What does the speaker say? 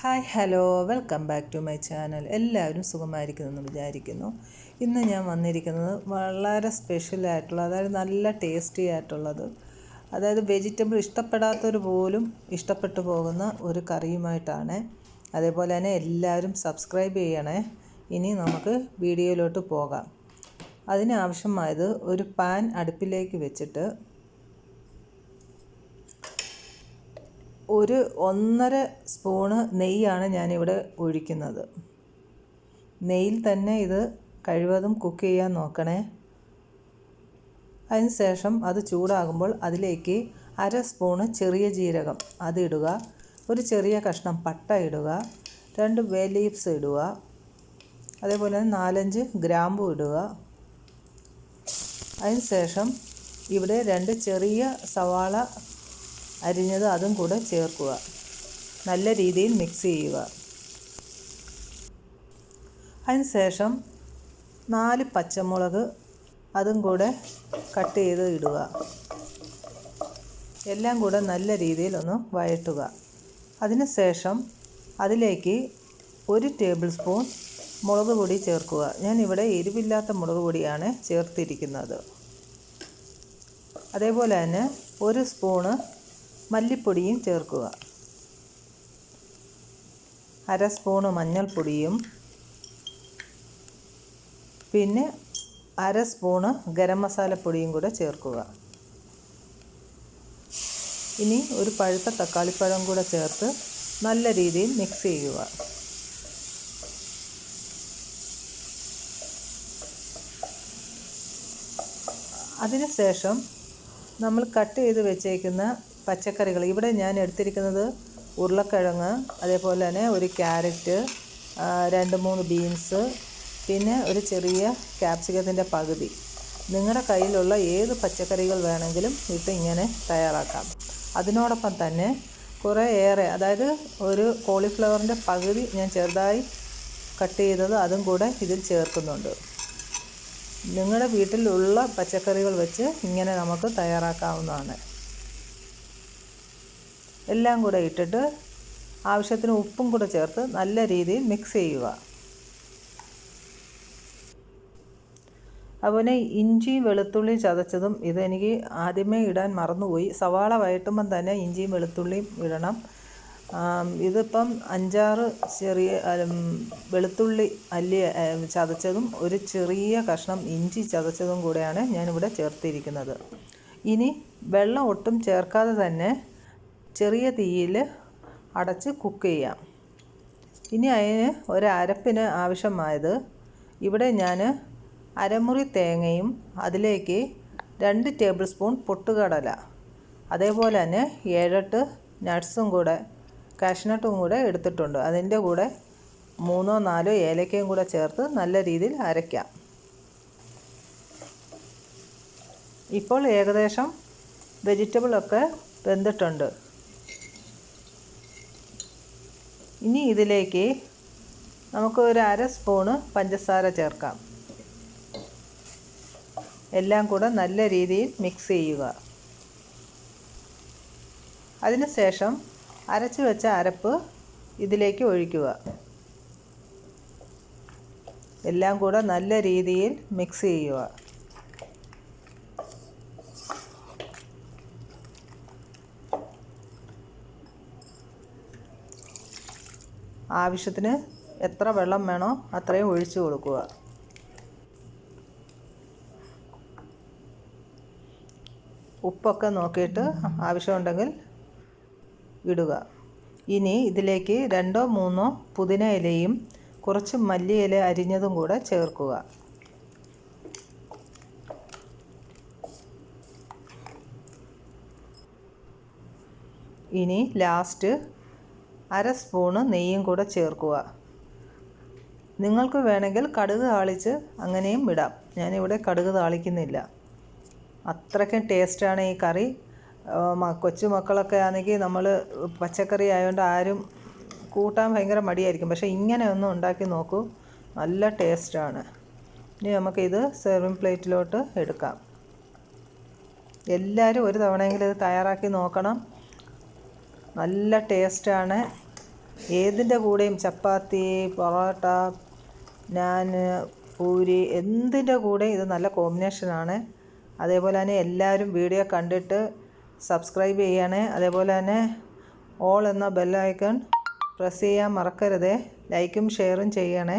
Hi hello. Welcome back to my channel. എല്ലാവരും സുഖമായിരിക്കുമെന്ന് വിചാരിക്കുന്നു. ഇന്ന് ഞാൻ വന്നിരിക്കുന്നത് വളരെ സ്പെഷ്യലായിട്ടുള്ള അതായത് നല്ല ടേസ്റ്റി ആയിട്ടുള്ളത് അതായത് വെജിറ്റബിൾ ഇഷ്ടപ്പെടാത്തവർ പോലും ഇഷ്ടപ്പെട്ടു പോകുന്ന ഒരു കറിയുമായിട്ടാണ്. അതേപോലെ തന്നെ എല്ലാവരും സബ്സ്ക്രൈബ് ചെയ്യണേ. ഇനി നമുക്ക് വീഡിയോയിലോട്ട് പോകാം. അതിനാവശ്യമായത് ഒരു പാൻ അടുപ്പിലേക്ക് വെച്ചിട്ട് ഒരു ഒന്നര സ്പൂണ് നെയ്യാണ് ഞാനിവിടെ ഒഴിക്കുന്നത്. നെയ്യിൽ തന്നെ ഇത് കഴിവതും കുക്ക് ചെയ്യാൻ നോക്കണേ. ശേഷം അത് ചൂടാകുമ്പോൾ അതിലേക്ക് അര സ്പൂണ് ചെറിയ ജീരകം അതിടുക ഒരു ചെറിയ കഷ്ണം പട്ട ഇടുക. രണ്ട് വേ ലീവ്സ് ഇടുക. അതേപോലെ തന്നെ നാലഞ്ച് ഗ്രാമ്പു ഇടുക. ശേഷം ഇവിടെ രണ്ട് ചെറിയ സവാള അരിഞ്ഞത് അതും കൂടെ ചേർക്കുക. നല്ല രീതിയിൽ മിക്സ് ചെയ്യുക. അതിനുശേഷം നാല് പച്ചമുളക് അതും കൂടെ കട്ട് ചെയ്ത് ഇടുക. എല്ലാം കൂടെ നല്ല രീതിയിൽ ഒന്ന് വഴറ്റുക. അതിനുശേഷം അതിലേക്ക് ഒരു ടേബിൾ സ്പൂൺ മുളക് പൊടി ചേർക്കുക. ഞാൻ ഇവിടെ എരിവില്ലാത്ത മുളക് പൊടിയാണ് ചേർത്തിരിക്കുന്നത്. അതേപോലെ തന്നെ ഒരു സ്പൂണ് മല്ലിപ്പൊടിയും ചേർക്കുക. അര സ്പൂണ് മഞ്ഞൾപ്പൊടിയും. പിന്നെ അര സ്പൂണ് ഗരം മസാലപ്പൊടിയും കൂടെ ചേർക്കുക. ഇനി ഒരു പഴുത്ത തക്കാളിപ്പഴം കൂടെ ചേർത്ത് നല്ല രീതിയിൽ മിക്സ് ചെയ്യുക. അതിനുശേഷം നമ്മൾ കട്ട് ചെയ്ത് വെച്ചേക്കുന്ന പച്ചക്കറികൾ. ഇവിടെ ഞാൻ എടുത്തിരിക്കുന്നത് ഉരുളക്കിഴങ്ങ് അതേപോലെ തന്നെ ഒരു ക്യാരറ്റ് രണ്ട് മൂന്ന് ബീൻസ് പിന്നെ ഒരു ചെറിയ ക്യാപ്സിക്കത്തിന്റെ പകുതി. നിങ്ങളുടെ കയ്യിലുള്ള ഏത് പച്ചക്കറികൾ വേണമെങ്കിലും ഇട്ട് ഇങ്ങനെ തയ്യാറാക്കാം. അതിനോടൊപ്പം തന്നെ കുറേ ഏറെ അതായത് ഒരു കോളിഫ്ലവറിന്റെ പകുതി ഞാൻ ചെറുതായി കട്ട് ചെയ്തത് അതും കൂടെ ഇതിൽ ചേർക്കുന്നുണ്ട്. നിങ്ങളുടെ വീട്ടിലുള്ള പച്ചക്കറികൾ വെച്ച് ഇങ്ങനെ നമുക്ക് തയ്യാറാക്കാവുന്നതാണ്. എല്ലാം കൂടെ ഇട്ടിട്ട് ആവശ്യത്തിന് ഉപ്പും കൂടെ ചേർത്ത് നല്ല രീതിയിൽ മിക്സ് ചെയ്യുക. അതുപോലെ ഇഞ്ചി വെളുത്തുള്ളി ചതച്ചതും ഇതെനിക്ക് ആദ്യമേ ഇടാൻ മറന്നുപോയി. സവാള വയറ്റുമ്പം തന്നെ ഇഞ്ചിയും വെളുത്തുള്ളിയും ഇടണം. ഇതിപ്പം അഞ്ചാറ് ചെറിയ വെളുത്തുള്ളി അല്ലി ചതച്ചതും ഒരു ചെറിയ കഷ്ണം ഇഞ്ചി ചതച്ചതും കൂടെയാണ് ഞാനിവിടെ ചേർത്തിരിക്കുന്നത്. ഇനി വെള്ളം ഒട്ടും ചേർക്കാതെ തന്നെ ചെറിയ തീയിൽ അടച്ച് കുക്ക് ചെയ്യാം. ഇനി അതിന് ഒരു അരപ്പിന് ആവശ്യമായത് ഇവിടെ ഞാൻ അരമുറി തേങ്ങയും അതിലേക്ക് രണ്ട് ടേബിൾ സ്പൂൺ പൊട്ടുകടല അതേപോലെ തന്നെ ഏഴെട്ട് നട്ട്സും കൂടെ കാഷ്നട്ടും കൂടെ എടുത്തിട്ടുണ്ട്. അതിന്റെ കൂടെ മൂന്നോ നാലോ ഏലക്കയും കൂടെ ചേർത്ത് നല്ല രീതിയിൽ അരയ്ക്കാം. ഇപ്പോൾ ഏകദേശം വെജിറ്റബിളൊക്കെ വെന്തിട്ടുണ്ട്. ഇനി ഇതിലേക്ക് നമുക്ക് ഒരു അര സ്പൂണ് പഞ്ചസാര ചേർക്കാം. എല്ലാം കൂടെ നല്ല രീതിയിൽ മിക്സ് ചെയ്യുക. അതിനുശേഷം അരച്ച് വെച്ച അരപ്പ് ഇതിലേക്ക് ഒഴിക്കുക. എല്ലാം കൂടെ നല്ല രീതിയിൽ മിക്സ് ചെയ്യുക. ആവശ്യത്തിന് എത്ര വെള്ളം വേണോ അത്രയും ഒഴിച്ചു കൊടുക്കുക. ഉപ്പൊക്കെ നോക്കിയിട്ട് ആവശ്യമുണ്ടെങ്കിൽ ഇടുക. ഇനി ഇതിലേക്ക് രണ്ടോ മൂന്നോ പുതിന ഇലയും കുറച്ച് മല്ലിയില അരിഞ്ഞതും കൂടെ ചേർക്കുക. ഇനി ലാസ്റ്റ് അര സ്പൂണ് നെയ്യും കൂടെ ചേർക്കുക. നിങ്ങൾക്ക് വേണമെങ്കിൽ കടുക് താളിച്ച് അങ്ങനെയും ഇടാം. ഞാനിവിടെ കടുക് താളിക്കുന്നില്ല. അത്രയ്ക്കും ടേസ്റ്റാണ് ഈ കറി. കൊച്ചുമക്കളൊക്കെ ആണെങ്കിൽ നമ്മൾ പച്ചക്കറി ആയതുകൊണ്ട് ആരും കൂട്ടാൻ ഭയങ്കര മടിയായിരിക്കും. പക്ഷേ ഇങ്ങനെ ഒന്ന് ഉണ്ടാക്കി നോക്കൂ. നല്ല ടേസ്റ്റാണ്. ഇനി നമുക്കിത് സെർവിങ് പ്ലേറ്റിലോട്ട് എടുക്കാം. എല്ലാവരും ഒരു തവണയെങ്കിലും ഇത് തയ്യാറാക്കി നോക്കണം. നല്ല ടേസ്റ്റാണ്. ഏതിന്റെ കൂടെയും ചപ്പാത്തി പൊറോട്ട നാൻ പൂരി എന്തിന്റെ കൂടെ ഇത് നല്ല കോമ്പിനേഷനാണ്. അതേപോലെ തന്നെ എല്ലാവരും വീഡിയോ കണ്ടിട്ട് സബ്സ്ക്രൈബ് ചെയ്യണേ. അതേപോലെ തന്നെ ഓൾ എന്ന ബെല്ലൈക്കൺ പ്രസ് ചെയ്യാൻ മറക്കരുതേ. ലൈക്കും ഷെയറും ചെയ്യണേ.